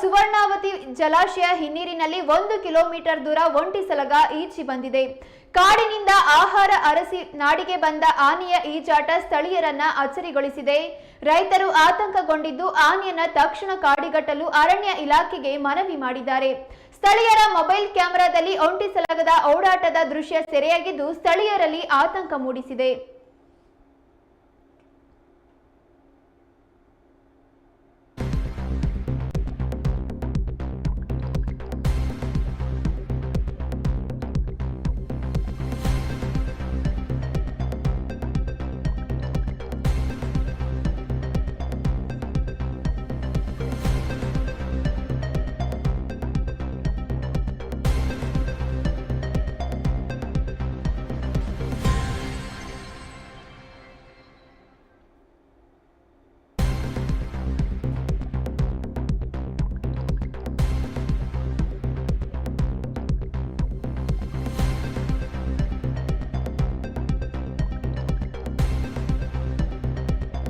ಸುವರ್ಣಾವತಿ ಜಲಾಶಯ ಹಿನ್ನೀರಿನಲ್ಲಿ ಒಂದು ಕಿಲೋಮೀಟರ್ ದೂರ ಒಂಟಿ ಸಲಗ ಈಚಿ ಬಂದಿದೆ. ಕಾಡಿನಿಂದ ಆಹಾರ ಅರಸಿ ನಾಡಿಗೆ ಬಂದ ಆನೆಯ ಈಜಾಟ ಸ್ಥಳೀಯರನ್ನ ಅಚ್ಚರಿಗೊಳಿಸಿದೆ. ರೈತರು ಆತಂಕಗೊಂಡಿದ್ದು ಆನೆಯನ್ನ ತಕ್ಷಣ ಕಾಡಿಗಟ್ಟಲು ಅರಣ್ಯ ಇಲಾಖೆಗೆ ಮನವಿ ಮಾಡಿದ್ದಾರೆ. ಸ್ಥಳೀಯರ ಮೊಬೈಲ್ ಕ್ಯಾಮೆರಾದಲ್ಲಿ ಒಂಟಿ ಸಲಗದ ಓಡಾಟದ ದೃಶ್ಯ ಸೆರೆಯಾಗಿದ್ದು ಸ್ಥಳೀಯರಲ್ಲಿ ಆತಂಕ ಮೂಡಿಸಿದೆ.